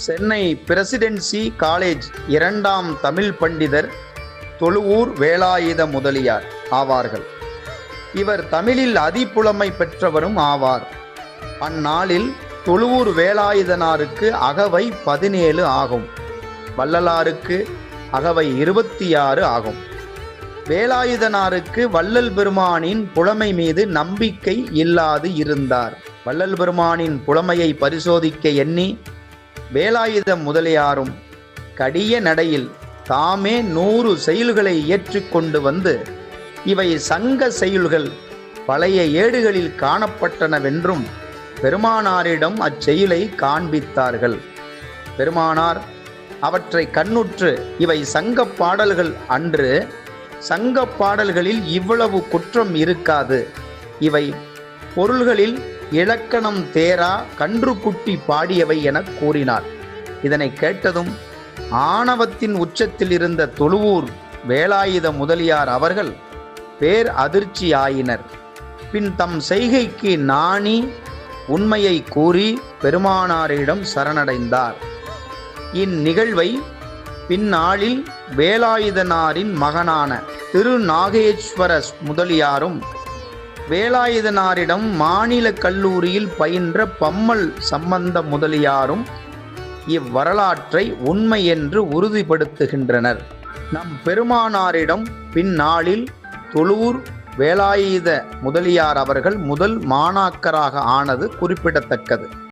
Chennai presidency college இரண்டாம் தமிழ் பண்டிதர் தொழுவூர் வேலாயுத முதலியார் ஆவார்கள். இவர் தமிழில் அதிப்புலமை பெற்றவரும் ஆவார். அந்நாளில் தொழுவூர் வேலாயுதனாருக்கு அகவை பதினேழு ஆகும். வள்ளலாருக்கு அகவை இருபத்தி ஆறு ஆகும். வேலாயுதனாருக்கு வள்ளல் பெருமானின் புலமை மீது நம்பிக்கை இல்லாது இருந்தார். வள்ளல் பெருமானின் புலமையை பரிசோதிக்க எண்ணி வேலாயுத முதலியாரும் கடிய நடையில் தாமே நூறு செயல்களை ஏற்றுக்கொண்டு வந்து இவை சங்க செயல்கள் பழைய ஏடுகளில் காணப்பட்டனவென்றும் பெருமானாரிடம் அச்செயலை காண்பித்தார்கள். பெருமானார் அவற்றை கண்ணுற்று இவை சங்கப் பாடல்கள் அன்று சங்கப் பாடல்களில் இவ்வளவு குற்றம் இருக்காது. இவை பொருள்களில் இலக்கணம் தேரா கன்றுக்குட்டி பாடியவை என கூறினார். இதனை கேட்டதும் ஆணவத்தின் உச்சத்தில் இருந்த தொழுவூர் வேலாயுத முதலியார் அவர்கள் பேர் அதிர்ச்சியாயினர் பின் தம் செய்கைக்கு நாணி உண்மையை கூறி பெருமானாரிடம் சரணடைந்தார். இந்நிகழ்வை பின்னாளில் வேலாயுதனாரின் மகனான திருநாகேஸ்வர முதலியாரும் வேலாயுதனாரிடம் மாநில கல்லூரியில் பயின்ற பம்மல் சம்பந்த முதலியாரும் இவ்வரலாற்றை உண்மை என்று உறுதிப்படுத்துகின்றனர். நம் பெருமானாரிடம் பின்னாளில் தொழுவூர் வேலாயுத முதலியார் அவர்கள் முதல் மாணாக்கராக ஆனது குறிப்பிடத்தக்கது.